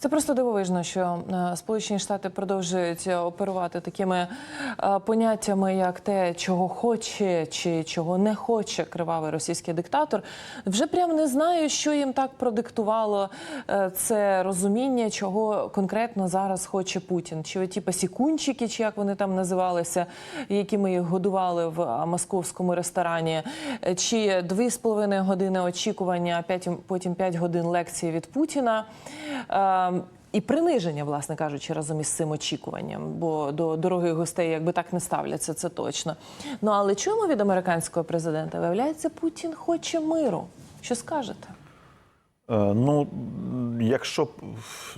Це просто дивовижно, що е, Сполучені Штати продовжують оперувати такими е, поняттями, як те, чого хоче чи чого не хоче кривавий російський диктатор. Вже прям не знаю, що їм так продиктувало е, це розуміння, чого конкретно зараз хоче Путін. Чи оті пасікунчики, чи як вони там називалися, якими їх годували в московському ресторані, чи дві з половиною години очікування, а потім п'ять годин лекції від Путіна. Е, і приниження, власне кажучи, разом із цим очікуванням, бо до дорогих гостей якби так не ставляться, це точно. Ну але чуємо від американського президента, виявляється, Путін хоче миру. Що скажете? Е, Ну, якщо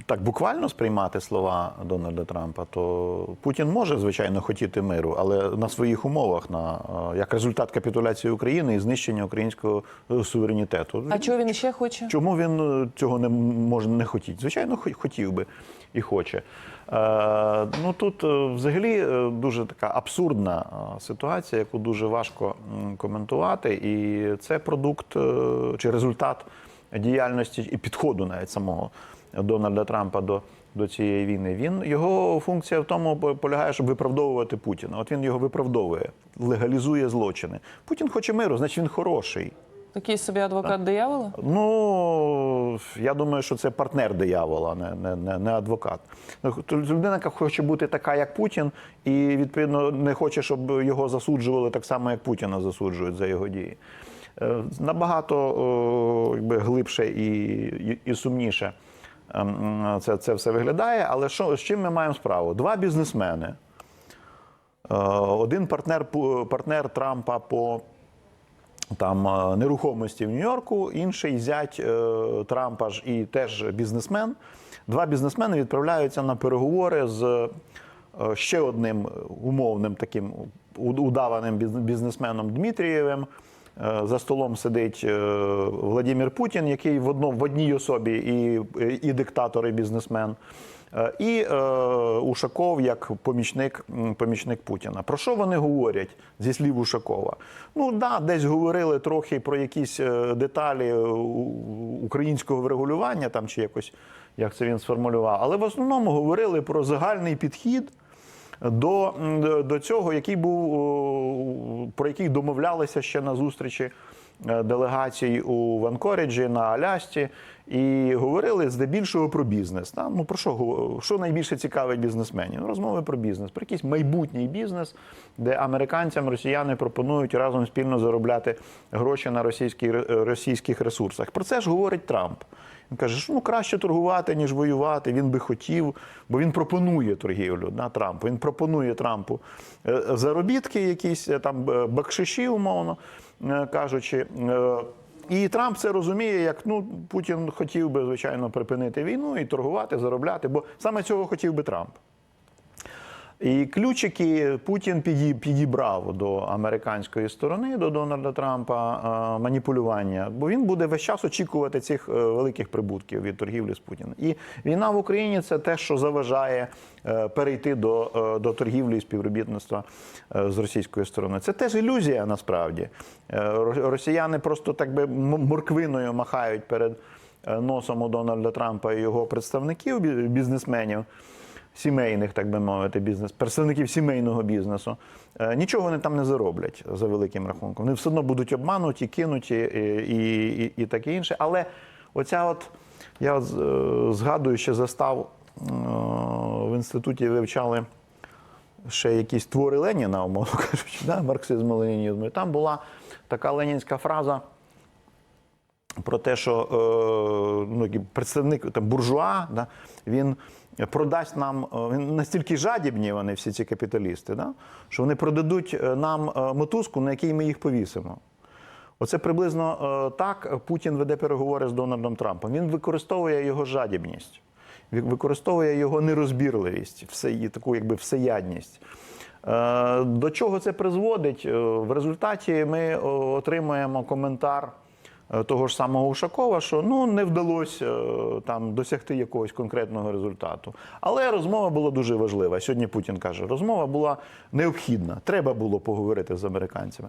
так буквально сприймати слова Дональда Трампа, то Путін може, звичайно, хотіти миру, але на своїх умовах, на е, як результат капітуляції України і знищення українського е, суверенітету. А чого він ще хоче? Чому він цього не може не хотіти? Звичайно, хотів би і хоче. Ну тут взагалі дуже така абсурдна ситуація, яку дуже важко коментувати. І це продукт чи результат діяльності і підходу навіть самого Дональда Трампа до. До цієї війни він його функція в тому полягає, щоб виправдовувати Путіна. От він його виправдовує, легалізує злочини. Путін хоче миру, значить він хороший. Такий собі адвокат диявола? Ну я думаю, що це партнер диявола, не, не, не, не адвокат. Ну, Людина, яка хоче бути така, як Путін, і відповідно не хоче, щоб його засуджували так само, як Путіна засуджують за його дії. Е, Набагато якби, глибше і, і, сумніше ем, це, це все виглядає. Але що, з чим ми маємо справу? Два бізнесмени. Е, Один партнер, партнер Трампа по там е, нерухомості в Нью-Йорку, інший зять Трампа ж і теж бізнесмен. Два бізнесмени відправляються на переговори з ще одним умовним таким удаваним бізнесменом Дмитрієвим. Е, За столом сидить е, Владимир Путін, який в одному в одній особі і, і диктатор, і бізнесмен. Е, І Ушаков як помічник, помічник Путіна. Про що вони говорять зі слів Ушакова? Ну да, десь говорили трохи про якісь деталі українського врегулювання, там чи якось як це він сформулював. Але в основному говорили про загальний підхід до, до цього, який був про який домовлялися ще на зустрічі е, делегацій у Ванкоріджі на Алясці, і говорили здебільшого про бізнес. Та? Ну про що що найбільше цікавить бізнесменів? Ну, Розмови про бізнес, про якийсь майбутній бізнес, де американцям росіяни пропонують разом спільно заробляти гроші на російській, російських ресурсах. Про це ж говорить Трамп. Він каже, що ну краще торгувати, ніж воювати. Він би хотів, бо він пропонує торгівлю на Трампу. Він пропонує Трампу е, заробітки, якісь е, там бакшиші, умовно е, кажучи. І Трамп це розуміє, як ну Путін хотів би, звичайно, припинити війну і торгувати, заробляти, бо саме цього хотів би Трамп. І ключики Путін піді- підібрав до американської сторони, до Дональда Трампа е, маніпулювання, бо він буде весь час очікувати цих е, великих прибутків від торгівлі з Путіним. І війна в Україні це те, що заважає е, перейти до, до торгівлі і співробітництва з російської сторони. Це теж ілюзія насправді. Ро- Росіяни просто так би морквиною махають перед носом у Дональда Трампа і його представників, бізнесменів сімейних, так би мовити, бізнес, представників сімейного бізнесу, е, нічого вони там не зароблять за великим рахунком. Вони все одно будуть обмануті, кинуті і, і, і, і таке інше. Але оця от, я е, згадую, ще застав е, в інституті вивчали ще якісь твори Леніна, умовно кажучи, да, марксизму, ленінізму. І там була така ленінська фраза про те, що е, ну, представник там, буржуа, да, він продасть нам, е, настільки жадібні вони, всі ці капіталісти, да, що вони продадуть е, нам е, мотузку, на якій ми їх повісимо. Оце приблизно так Путін веде переговори з Дональдом Трампом. Він використовує його жадібність, використовує його нерозбірливість, все, таку якби всеядність. До чого це призводить? В результаті ми отримуємо коментар того ж самого Ушакова, що ну не вдалося е, там досягти якогось конкретного результату. Але розмова була дуже важлива. Сьогодні Путін каже, розмова була необхідна. Треба було поговорити з американцями.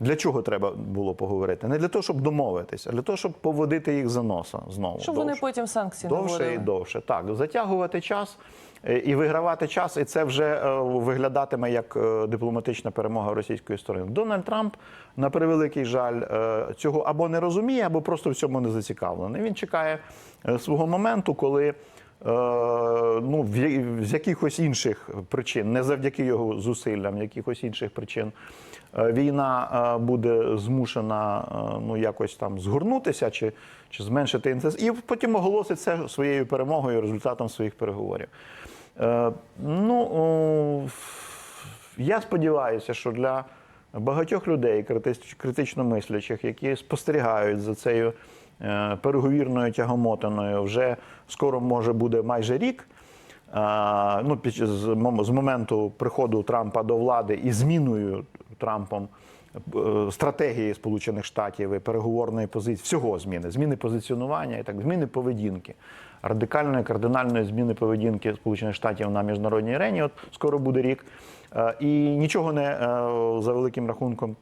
Для чого треба було поговорити? Не для того, щоб домовитися, а для того, щоб поводити їх за носа знову. Щоб вони потім санкції довше наводили. і довше. Так, затягувати час е, і вигравати час, і це вже е, виглядатиме як е, дипломатична перемога російської сторони. Дональд Трамп, на превеликий жаль, е, цього або не розуміє, або просто в цьому не зацікавлений. Він чекає е, свого моменту, коли. е, Ну, з якихось інших причин, не завдяки його зусиллям, якихось інших причин, е, війна е, буде змушена е, ну, якось там згорнутися чи, чи зменшити інтенсив, і потім оголосить це своєю перемогою, результатом своїх переговорів. Е, Ну, я сподіваюся, що для багатьох людей, критично мислячих, які спостерігають за цією е, переговірною тягомотиною, вже скоро може буде майже рік. Ну, з моменту приходу Трампа до влади і зміною Трампом е, стратегії Сполучених Штатів і переговорної позиції, всього зміни, зміни позиціонування і так, зміни поведінки, радикальної, кардинальної зміни поведінки Сполучених Штатів на міжнародній арені. От скоро буде рік. Е, І нічого не е, за великим рахунком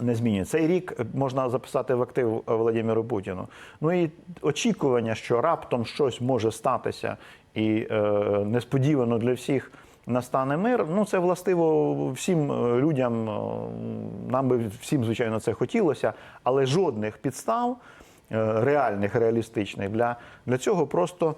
не змінює. Цей рік можна записати в актив Володимиру Путіну. Ну і очікування, що раптом щось може статися і е, несподівано для всіх настане мир. Ну це властиво всім е, людям. Нам би всім, звичайно, це хотілося, але жодних підстав реальних, реалістичних для, для цього просто,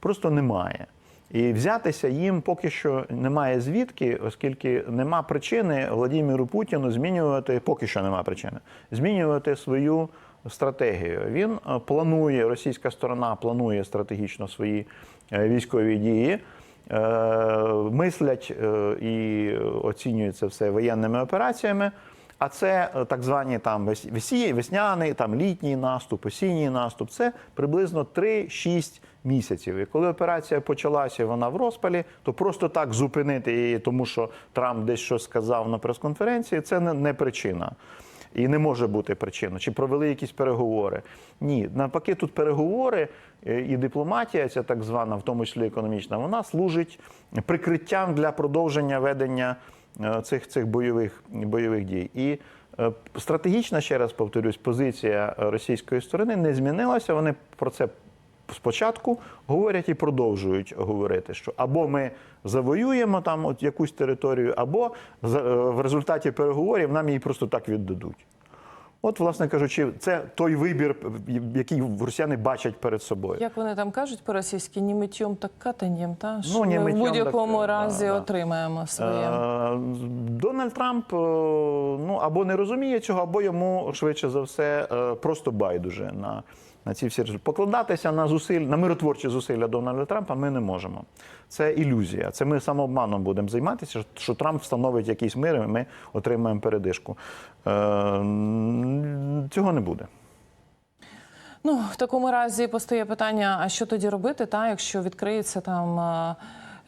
просто немає. І взятися їм поки що немає звідки, оскільки нема причини Владимиру Путіну змінювати, поки що немає причини, змінювати свою стратегію. Він е, планує, російська сторона планує стратегічно свої е, військові дії. е, Мислять е, і оцінюють все воєнними операціями. А це е, так звані там вес- весі- весняний, там літній наступ, осінній наступ. Це приблизно 3-6 місяців. І коли операція почалася, вона в розпалі, то просто так зупинити її, тому що Трамп десь щось сказав на прес-конференції, це не, причина. І не може бути причиною. Чи провели якісь переговори? Ні, навпаки, тут переговори е, і дипломатія, ця так звана, в тому числі економічна, вона служить прикриттям для продовження ведення цих, цих бойових, бойових дій. І е, стратегічна, ще раз повторюсь, позиція російської сторони не змінилася. Вони про це спочатку говорять і продовжують говорити, що або ми завоюємо там от якусь територію, або е, в результаті переговорів нам її просто так віддадуть. От, власне кажучи, це той вибір, який росіяни бачать перед собою. Як вони там кажуть по-російськи, ні миттєм, так катанням, та що Ну, ми в будь-якому так, разі да, да. отримаємо своє. Е, Дональд Трамп е, ну або не розуміє цього, або йому швидше за все е, просто байдуже на, на ці всі речі. Покладатися на зусиль на миротворчі зусилля Дональда Трампа ми не можемо. Це ілюзія. Це ми самообманом будемо займатися. що- Трамп встановить якийсь мир, і ми отримаємо передишку. Е, Цього не буде. Ну, в такому разі постає питання: а що тоді робити, та якщо відкриється там е,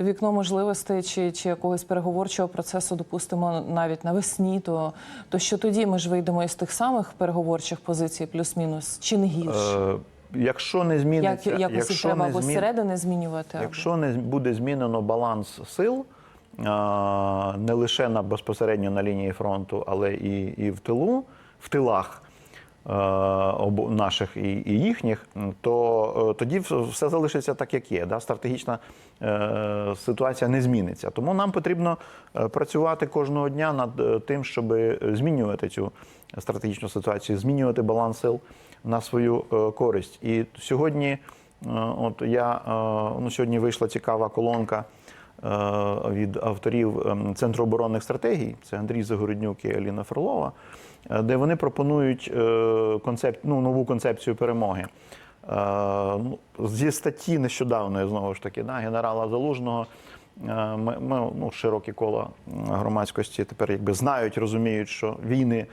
вікно можливостей чи, чи якогось переговорчого процесу, допустимо, навіть навесні, то, то що тоді ми ж вийдемо із тих самих переговорчих позицій, плюс-мінус, чи не гірше? Е, Якщо не Як, якось якщо треба не або змін... зсередини змінювати? або- Якщо не буде змінено баланс сил не лише на безпосередньо на лінії фронту, але і, і в тилу, в тилах е, наших і, їхніх, то е, тоді все залишиться так, як є. Да? Стратегічна е, ситуація не зміниться. Тому нам потрібно е, працювати кожного дня над е, тим, щоб змінювати цю стратегічну ситуацію, змінювати баланс сил на свою е, користь. І сьогодні, е, от я е, ну, сьогодні вийшла цікава колонка е, від авторів ем, Центру оборонних стратегій, це Андрій Загороднюк і Аліна Фролова, е, де вони пропонують е, концеп... ну, нову концепцію перемоги. Е, ну, Зі статті нещодавної, знову ж таки, да, генерала Залужного. е, Ми, ми ну, широкі кола громадськості тепер якби знають, розуміють, що війни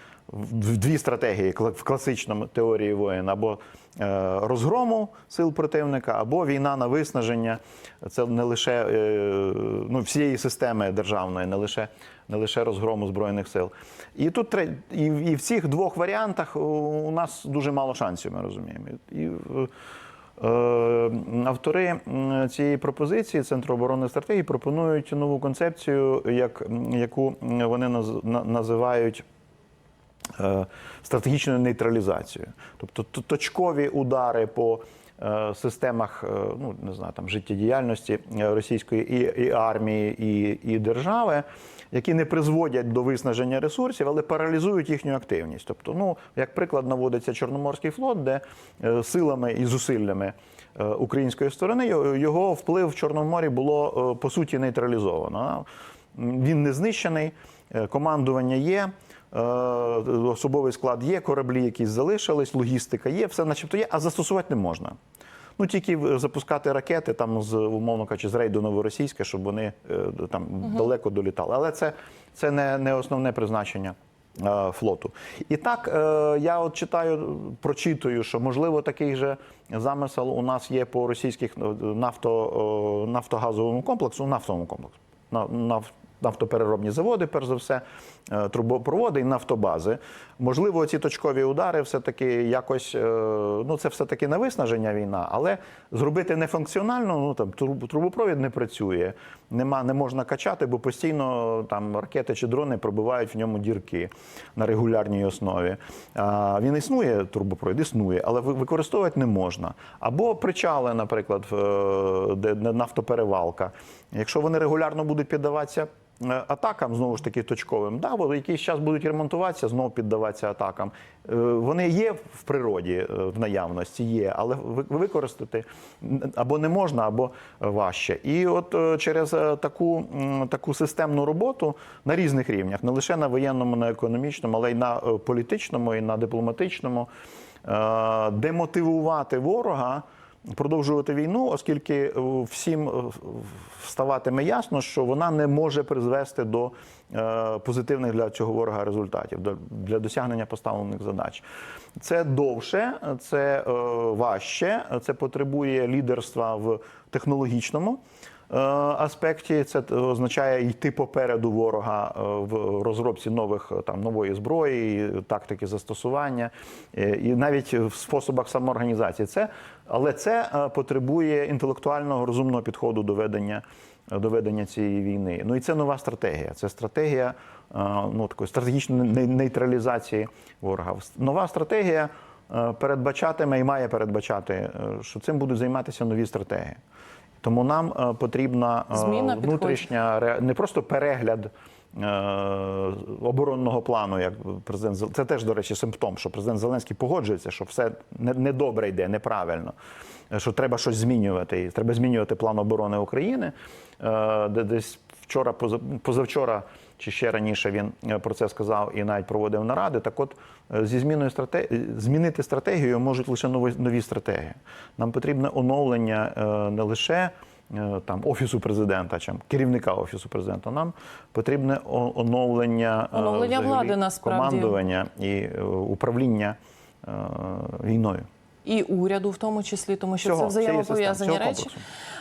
дві стратегії в класичному теорії воїн або е, розгрому сил противника, або війна на виснаження. Це не лише е, ну, всієї системи державної, не лише, не лише розгрому збройних сил. І тут і, і в цих двох варіантах у- нас дуже мало шансів, ми розуміємо. І, е, Автори цієї пропозиції Центру оборонної стратегії пропонують нову концепцію, як, яку вони наз- на- називають стратегічною нейтралізацією. Тобто точкові удари по е, системах е, ну, не знаю, там, життєдіяльності е, російської і, і армії, і, і держави, які не призводять до виснаження ресурсів, але паралізують їхню активність. Тобто, ну, як приклад наводиться Чорноморський флот, де е, силами і зусиллями е, української сторони його- вплив в Чорному морі було е, по суті нейтралізовано. Він не знищений, е, командування є. Е, Особовий склад є, кораблі якісь залишились, логістика є, все начебто є, а застосувати не можна. Ну тільки запускати ракети там з умовно кажучи, з рейду новоросійське, щоб вони е, там далеко долітали. Але це, це не, не основне призначення. е, Флоту. І так, е, я от читаю, прочитую, що можливо такий же замисел у нас є по російських е, нафто, е, нафтогазовому комплексу, нафтовому комплексу. На- наф- Нафтопереробні заводи, перш за все, е, трубопроводи і нафтобази. Можливо, ці точкові удари все-таки якось, е, ну це все-таки не виснаження війна, але зробити нефункціонально, ну там труб- трубопровід не працює, нема, не можна качати, бо постійно там ракети чи дрони пробивають в ньому дірки на регулярній основі. А, він існує, трубопровід існує, але використовувати не можна. Або причали, наприклад, е, де нафтоперевалка. Якщо вони регулярно будуть піддаватися атакам, знову ж таки точковим, да, бо якийсь час будуть ремонтуватися, знову піддаватися атакам. Е, Вони є в природі е, в наявності, є, але використати або не можна, або важче. І от е, через е, таку, таку системну роботу на різних рівнях, не лише на воєнному, на економічному, але й на е, політичному, і на дипломатичному, е, демотивувати ворога. Продовжувати війну, оскільки е, всім ставатиме вставатиме ясно, що вона не може призвести до е, позитивних для цього ворога результатів, для досягнення поставлених задач. Це довше, це е, важче, це потребує лідерства в технологічному е, аспекті. Це означає йти попереду ворога е, в розробці нових е, там нової зброї, тактики застосування, е, і навіть в способах самоорганізації. Це але це е, потребує інтелектуального розумного підходу до ведення. До ведення цієї війни. Ну і це нова стратегія. Це стратегія е, ну, такої стратегічної нейтралізації ворога. Нова стратегія е, передбачатиме і має передбачати, е, що цим будуть займатися нові стратегії. Тому нам е, потрібна е, Зміна внутрішня ре- не просто перегляд е, оборонного плану, як президент Зел- це теж, до речі, симптом, що президент Зеленський погоджується, що все не- недобре йде, неправильно, що треба щось змінювати. І треба змінювати план оборони України. Де десь вчора, поза- позавчора. Чи ще раніше він е, про це сказав і навіть проводив наради. Так от е, зі зміною стратегії змінити стратегію можуть лише нові, нові стратегії. Нам потрібне оновлення е, не лише там офісу президента чи керівника офісу президента. Нам потрібне оновлення, Оновлення взагалі влади, насправді. командування і управління війною. І уряду, в тому числі, тому що Всього, це взаємопов'язані речі.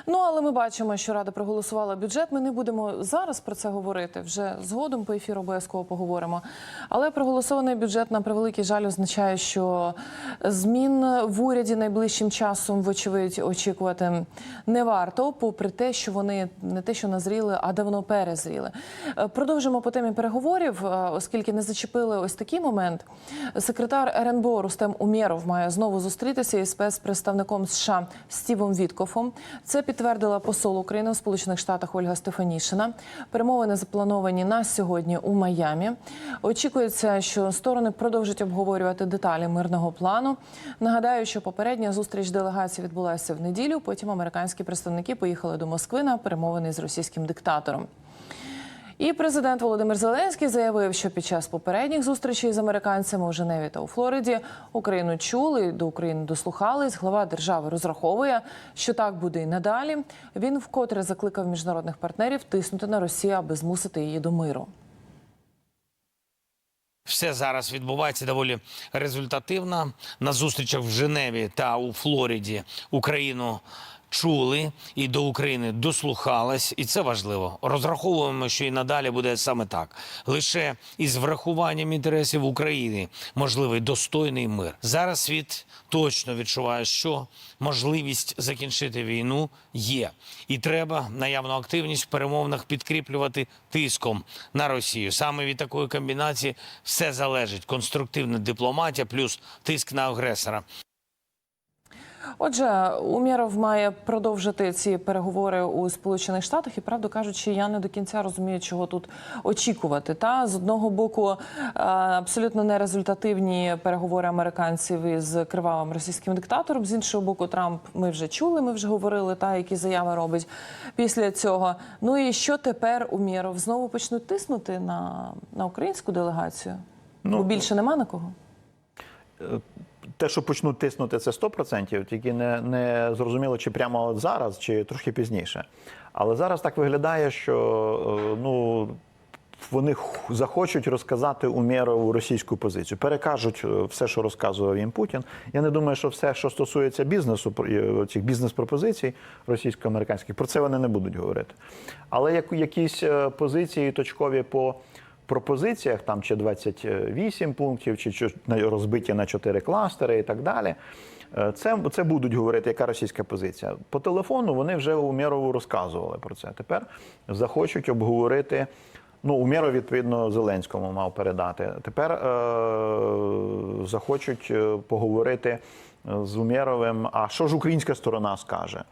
Ну але ми бачимо, що Рада проголосувала бюджет. Ми не будемо зараз про це говорити. Вже згодом по ефіру обов'язково поговоримо. Але проголосований бюджет на превеликий жаль означає, що змін в уряді найближчим часом, вочевидь, очікувати не варто, попри те, що вони не те, що назріли, а давно перезріли. Е, Продовжимо по темі переговорів, е, оскільки не зачепили ось такий момент. Секретар РНБО Рустем Умєров має знову зустрітися із спецпредставником США Стівом Віткофом. Це підтвердила посол України у Сполучених Штатах Ольга Стефанішина. Перемовини заплановані на сьогодні у Майамі. Очікується, що сторони продовжать обговорювати деталі мирного плану. Нагадаю, що попередня зустріч делегації відбулася в неділю. Потім американські представники поїхали до Москви на перемовини з російським диктатором. І президент Володимир Зеленський заявив, що під час попередніх зустрічей з американцями у Женеві та у Флориді Україну чули, до України дослухались. Глава держави розраховує, що так буде і надалі. Він вкотре закликав міжнародних партнерів тиснути на Росію, аби змусити її до миру. Все зараз відбувається доволі результативно. На зустрічах в Женеві та у Флориді Україну чули і до України дослухались, і це важливо. Розраховуємо, що і надалі буде саме так. Лише із врахуванням інтересів України можливий достойний мир. Зараз світ точно відчуває, що можливість закінчити війну є, і треба наявну активність в перемовинах підкріплювати тиском на Росію. Саме від такої комбінації все залежить: конструктивна дипломатія плюс тиск на агресора. Отже, Умєров має продовжити ці переговори у Сполучених Штатах, і правду кажучи, я не до кінця розумію, чого тут очікувати. Та з одного боку, е, абсолютно нерезультативні переговори американців із кривавим російським диктатором. З іншого боку, Трамп ми вже чули, ми вже говорили, та які заяви робить після цього. Ну і що тепер Умєров знову почнуть тиснути на, на українську делегацію? Бо більше нема на кого. Те, що почнуть тиснути, це 100%, тільки не, не зрозуміло, чи прямо от зараз, чи трохи пізніше. Але зараз так виглядає, що е, ну, вони захочуть розказати Умєрову російську позицію, перекажуть е, все, що розказував їм Путін. Я не думаю, що все, що стосується бізнесу, е, цих бізнес-пропозицій російсько-американських, про це вони не будуть говорити. Але як, якісь позиції точкові по пропозиціях, там чи 28 пунктів, чи, розбиті на 4 кластери і так далі. е, Це, це будуть говорити, яка російська позиція. По телефону вони вже Умєрову розказували про це. Тепер захочуть обговорити. Ну, Умєров, відповідно, Зеленському мав передати. Тепер е- захочуть е, поговорити з Умєровим. А що ж українська сторона скаже?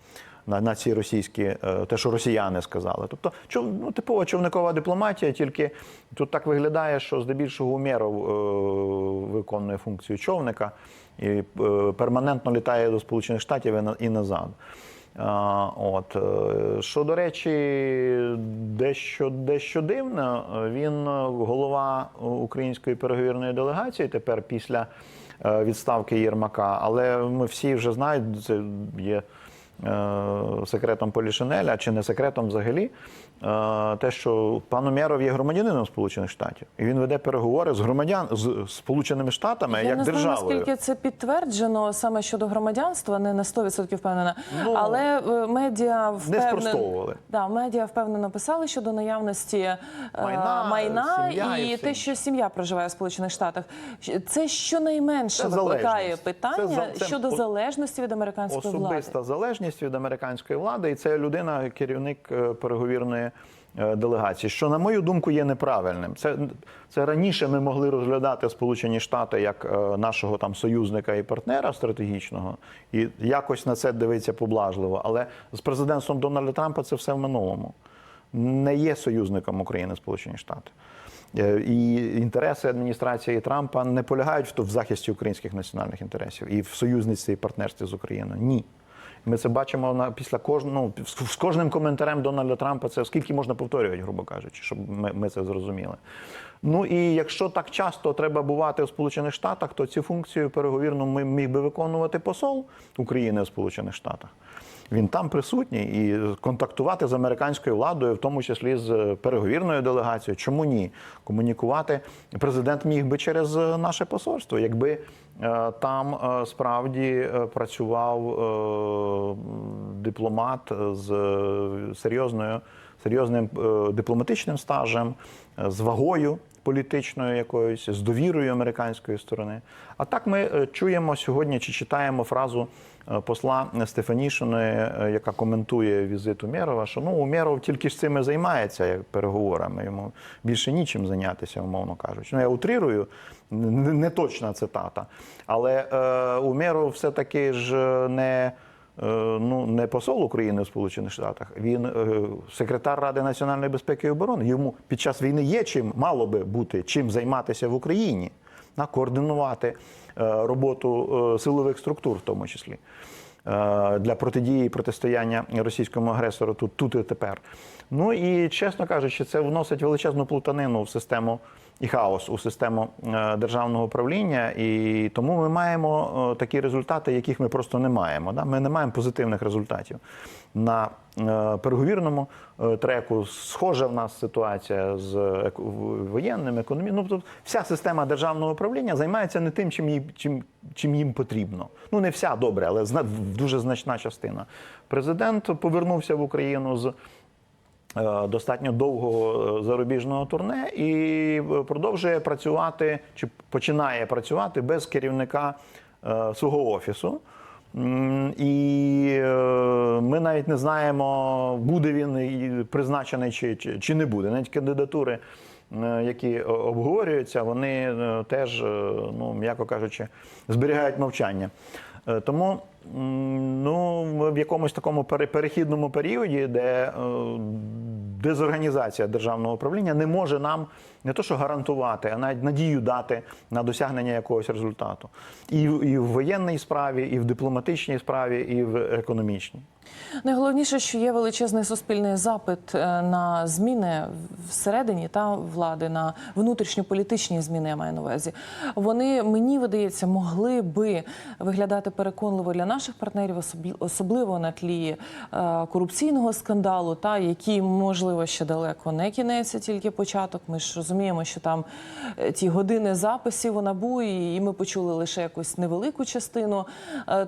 На, на ці російські, е, те, що росіяни сказали. Тобто, ну, типова човникова дипломатія, тільки тут так виглядає, що здебільшого Умєров е, виконує функцію човника і е, перманентно літає до Сполучених Штатів і, на- і назад. От що до речі, дещо дещо дивно. Він голова української переговірної делегації тепер після відставки Єрмака. Але ми всі вже знають, це є секретом Полішинеля, чи не секретом взагалі, е, те, що пан Умєров є громадянином Сполучених Штатів, і він веде переговори з громадян з Сполученими Штатами Я як не знаю, державою. наскільки це підтверджено саме щодо громадянства, не на 100% впевнена. Ну, але е, медіа впевнено, спростовували. Да, медіа впевнено писали щодо наявності е, Майна, майна і і те, що сім'я проживає в Сполучених Штатах. Це щонайменше Це викликає питання Це це щодо залежності від американської Особиста влади. залежність від американської влади, і це людина, керівник е, переговірної е, делегації, що, на мою думку, є неправильним. Це, це раніше ми могли розглядати Сполучені Штати як е, нашого там союзника і партнера стратегічного, і якось на це дивитися поблажливо. Але з президентством Дональда Трампа це все в минулому. Не є союзником України Сполучені Штати. І інтереси адміністрації Трампа не полягають в захисті українських національних інтересів і в союзництві і партнерстві з Україною. Ні. Ми це бачимо на після кожного ну, з кожним коментарем Дональда Трампа. Це скільки можна повторювати, грубо кажучи, щоб ми, ми це зрозуміли. Ну і якщо так часто треба бувати в Сполучених Штатах, то цю функцію переговірну ми- міг би виконувати посол України в Сполучених Штатах. Він там присутній і контактувати з американською владою, в тому числі з переговірною делегацією. Чому ні? Комунікувати президент міг би через е, наше посольство, якби е, там е, справді е, працював е, дипломат з е, серйозною серйозним е, дипломатичним стажем, е, з вагою політичною якоюсь, з довірою американської сторони. А так ми е, чуємо сьогодні чи читаємо фразу е, посла Стефанішиної, е, яка коментує візит Умєрова, що ну Умєров тільки ж цим займається як переговорами. Йому більше нічим зайнятися, умовно кажучи. Ну я утрирую, не точна цитата. Але е, Умєров все-таки ж не. е, Ну, не посол України в Сполучених Штатах, він е, секретар Ради національної безпеки і оборони. Йому під час війни є чим мало би бути чим займатися в Україні, на координувати е, роботу е, силових структур, в тому числі е, для протидії і протистояння російському агресору тут, тут і тепер. Ну і чесно кажучи, це вносить величезну плутанину в систему і хаос у систему е, державного управління, і тому ми маємо е, такі результати, яких ми просто не маємо. Да? Ми не маємо позитивних результатів на е, переговірному треку. Схожа в нас ситуація з воєнним, економічним. Ну, тобто вся система державного управління займається не тим, чим їм, чим, чим їм потрібно. Ну не вся добре, але дуже значна частина. Президент повернувся в Україну з достатньо довгого е, зарубіжного турне і е, продовжує працювати чи починає працювати без керівника е, свого офісу. І е, ми навіть не знаємо, буде він призначений чи, чи, чи не буде. Навіть кандидатури, е, які обговорюються, вони е, теж, е, ну м'яко кажучи, зберігають мовчання. Е, Тому ну, в якомусь такому пере- перехідному періоді, де е, дезорганізація державного управління не може нам не то, що гарантувати, а навіть надію дати на досягнення якогось результату. І, в- і в воєнній справі, і в дипломатичній справі, і в економічній. Найголовніше, що є величезний суспільний запит е, на зміни всередині та влади, на внутрішньополітичні зміни, я маю на увазі. Вони, мені видається, могли би виглядати переконливо для наших партнерів, особливо на тлі е, корупційного скандалу, та який, можливо, ще далеко не кінець, а тільки початок. Ми ж розуміємо, що там е, ті години записів у НАБУ, і ми почули лише якусь невелику частину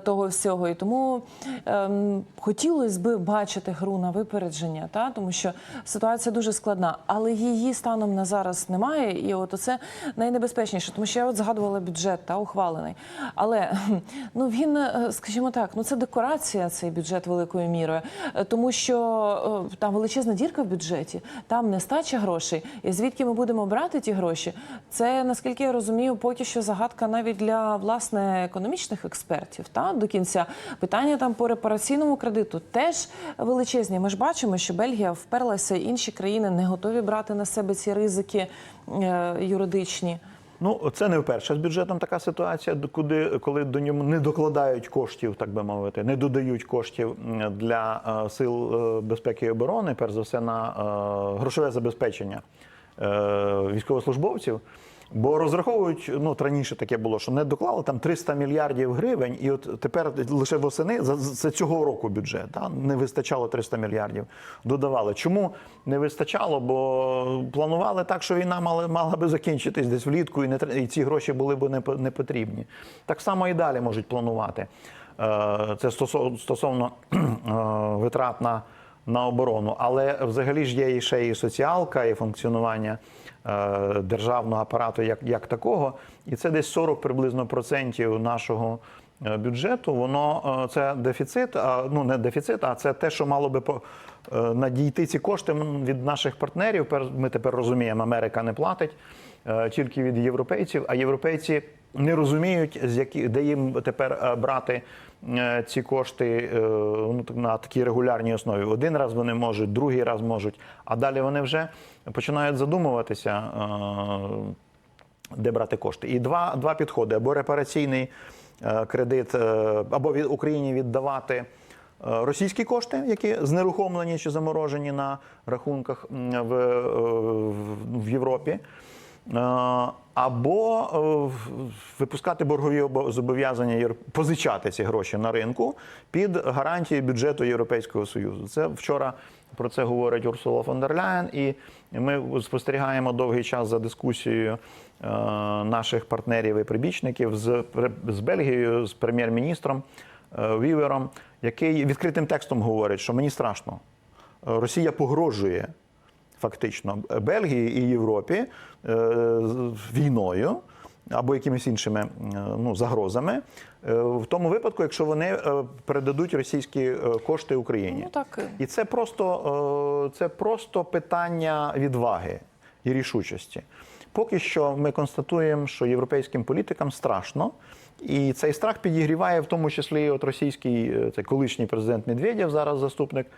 того всього. І тому ем, хотілося би бачити гру на випередження, та тому що ситуація дуже складна, але її станом на зараз немає. І от це найнебезпечніше, тому що я от згадувала бюджет та ухвалений. Але ну він, е, скажімо так, ну це декорація, цей бюджет великою мірою, Е, тому що е, там величезна дірка в бюджеті, там нестача грошей. І звідки ми будемо брати ті гроші? Це наскільки я розумію, поки що загадка навіть для власне економічних експертів. Та до кінця питання там по репараційному кредиту теж величезні. Ми ж бачимо, що Бельгія вперлася, інші країни не готові брати на себе ці ризики е, юридичні. Ну, це не вперше з бюджетом така ситуація, куди коли до ньому не докладають коштів, так би мовити, не додають коштів для е, сил е, безпеки і оборони, перш за все на грошове забезпечення військовослужбовців. Бо розраховують, ну от раніше таке було, що не доклали там 300 мільярдів гривень, і от тепер лише восени за, за цього року бюджет да, не вистачало 300 мільярдів. Додавали. Чому не вистачало? Бо планували так, що війна мала, мала би закінчитись десь влітку, і не і ці гроші були б не, не потрібні. Так само і далі можуть планувати. Е, Це стосовно, стосовно е, витрат на, на оборону. Але взагалі ж є і ще і соціалка, і функціонування е, державного апарату як, як такого. І це десь 40 приблизно процентів нашого е, бюджету. Воно е, це дефіцит, а, ну не дефіцит, а це те, що мало би надійти ці кошти від наших партнерів. Ми тепер розуміємо, Америка не платить тільки від європейців, а європейці не розуміють, з які, де їм тепер е, брати е, ці кошти е, ну, на такій регулярній основі. Один раз вони можуть, другий раз можуть, а далі вони вже починають задумуватися. де брати кошти. І два, два підходи: або репараційний кредит, або від Україні віддавати російські кошти, які знерухомлені чи заморожені на рахунках в, в Європі. Е, Або е, випускати боргові обо- зобов'язання, позичати ці гроші на ринку під гарантії бюджету Європейського Союзу. Це вчора про це говорить Урсула фон дер Ляєн, і ми спостерігаємо довгий час за дискусією е, наших партнерів і прибічників з, з Бельгією, з прем'єр-міністром Вівером, який відкритим текстом говорить, що мені страшно. Росія погрожує фактично Бельгії і Європі е, війною або якимись іншими е, ну, загрозами, е, в тому випадку, якщо вони е, передадуть російські е, кошти Україні. Ну так І це просто, е, це просто питання відваги і рішучості. Поки що ми констатуємо, що європейським політикам страшно, і цей страх підігріває в тому числі от російський е, це колишній президент Медведєв, зараз заступник е,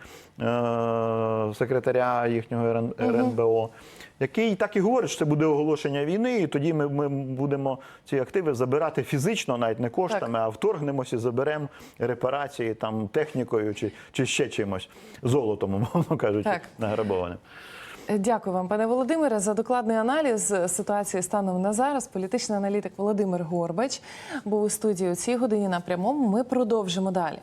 секретаря їхнього РН, РНБО, який так і говорить, що це буде оголошення війни, і тоді ми, ми будемо ці активи забирати фізично, навіть не коштами, а вторгнемося заберемо репарації там технікою чи, чи ще чимось, золотом, умовно кажучи, награбованим. Дякую вам, пане Володимире, за докладний аналіз ситуації станом на зараз. Політичний аналітик Володимир Горбач був у студії у цій годині на прямому. Ми продовжимо далі.